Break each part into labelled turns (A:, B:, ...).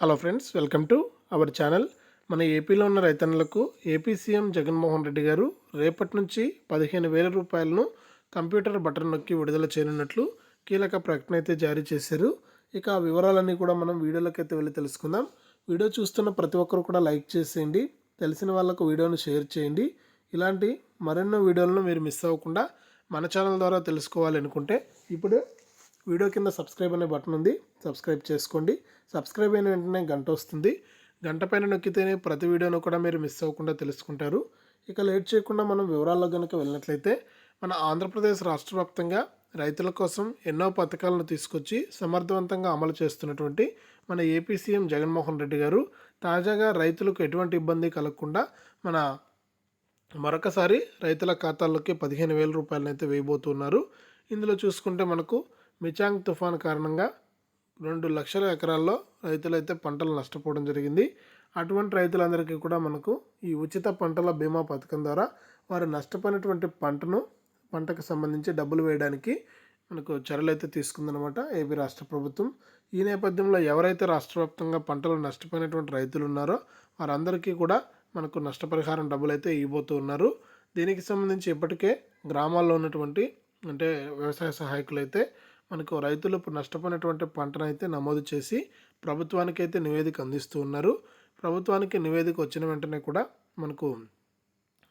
A: Hello friends welcome to our channel. మన ఏపీలో ఉన్న రైతన్నలకు ఏపీ సీఎం జగన్మోహన్ రెడ్డి గారు రేపటి నుంచి పదిహేను వేల రూపాయలను కంప్యూటర్ బటన్ నొక్కి విడుదల చేయనున్నట్లు కీలక ప్రకటన అయితే జారీ చేశారు. ఇక ఆ వివరాలన్నీ కూడా మనం వీడియోలోకి అయితే వెళ్ళి తెలుసుకుందాం. వీడియో చూస్తున్న ప్రతి ఒక్కరు కూడా లైక్ చేసేయండి. తెలిసిన వాళ్ళకు వీడియోను షేర్ చేయండి. ఇలాంటి మరెన్నో వీడియోలను మీరు మిస్ అవ్వకుండా మన ఛానల్ ద్వారా తెలుసుకోవాలనుకుంటే ఇప్పుడు వీడియో కింద సబ్స్క్రైబ్ అనే బటన్ ఉంది. సబ్స్క్రైబ్ చేసుకోండి. సబ్స్క్రైబ్ అయిన వెంటనే గంట వస్తుంది. గంట పైన నొక్కితేనే ప్రతి వీడియోను కూడా మీరు మిస్ అవ్వకుండా తెలుసుకుంటారు. ఇక లేట్ చేయకుండా మనం వివరాల్లో కనుక వెళ్ళినట్లయితే మన ఆంధ్రప్రదేశ్ రాష్ట్ర వ్యాప్తంగా రైతుల కోసం ఎన్నో పథకాలను తీసుకొచ్చి సమర్థవంతంగా అమలు చేస్తున్నటువంటి మన ఏపీ సీఎం జగన్మోహన్ రెడ్డి గారు తాజాగా రైతులకు ఎటువంటి ఇబ్బంది కలగకుండా మన మరొకసారి రైతుల ఖాతాల్లోకి పదిహేను వేల రూపాయలనైతే వేయబోతున్నారు. ఇందులో చూసుకుంటే మనకు మిచాంగ్ తుఫాన్ కారణంగా రెండు లక్షల ఎకరాల్లో రైతులైతే పంటలు నష్టపోవడం జరిగింది. అటువంటి రైతులందరికీ కూడా మనకు ఈ ఉచిత పంటల బీమా పథకం ద్వారా వారు నష్టపోయినటువంటి పంటను పంటకు సంబంధించి డబ్బులు వేయడానికి మనకు చర్యలు అయితే తీసుకుందనమాట ఏపీ రాష్ట్ర ప్రభుత్వం. ఈ నేపథ్యంలో ఎవరైతే రాష్ట్రవ్యాప్తంగా పంటలు నష్టపోయినటువంటి రైతులు ఉన్నారో వారందరికీ కూడా మనకు నష్టపరిహారం డబ్బులు అయితే ఇవ్వబోతూ ఉన్నారు. దీనికి సంబంధించి ఇప్పటికే గ్రామాల్లో ఉన్నటువంటి అంటే వ్యవసాయ సహాయకులు అయితే మనకు రైతులు నష్టపోయినటువంటి పంటను అయితే నమోదు చేసి ప్రభుత్వానికి అయితే నివేదిక అందిస్తూ ఉన్నారు. ప్రభుత్వానికి నివేదిక వచ్చిన వెంటనే కూడా మనకు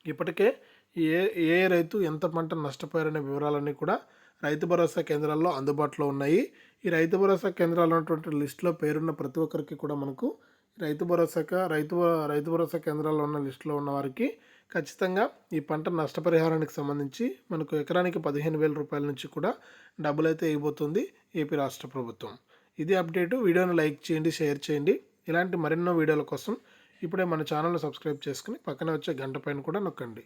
A: ఇప్పటికే ఏ ఏ రైతు ఎంత పంట నష్టపోయారనే వివరాలన్నీ కూడా రైతు భరోసా కేంద్రాల్లో అందుబాటులో ఉన్నాయి. ఈ రైతు భరోసా కేంద్రాలు ఉన్నటువంటి లిస్టులో పేరున్న ప్రతి ఒక్కరికి కూడా మనకు రైతు భరోసాక రైతు రైతు భరోసా కేంద్రాల్లో ఉన్న లిస్టులో ఉన్న వారికి ఖచ్చితంగా ఈ పంట నష్టపరిహారానికి సంబంధించి మనకు ఎకరానికి పదిహేను వేల రూపాయల నుంచి కూడా డబ్బులు అయితే ఇవ్వబోతుంది ఏపీ రాష్ట్ర ప్రభుత్వం. ఇది అప్డేటు. వీడియోను లైక్ చేయండి షేర్ చేయండి. ఇలాంటి మరెన్నో వీడియోల కోసం ఇప్పుడే మన ఛానల్ను సబ్స్క్రైబ్ చేసుకుని పక్కన వచ్చే గంట పైన కూడా నొక్కండి.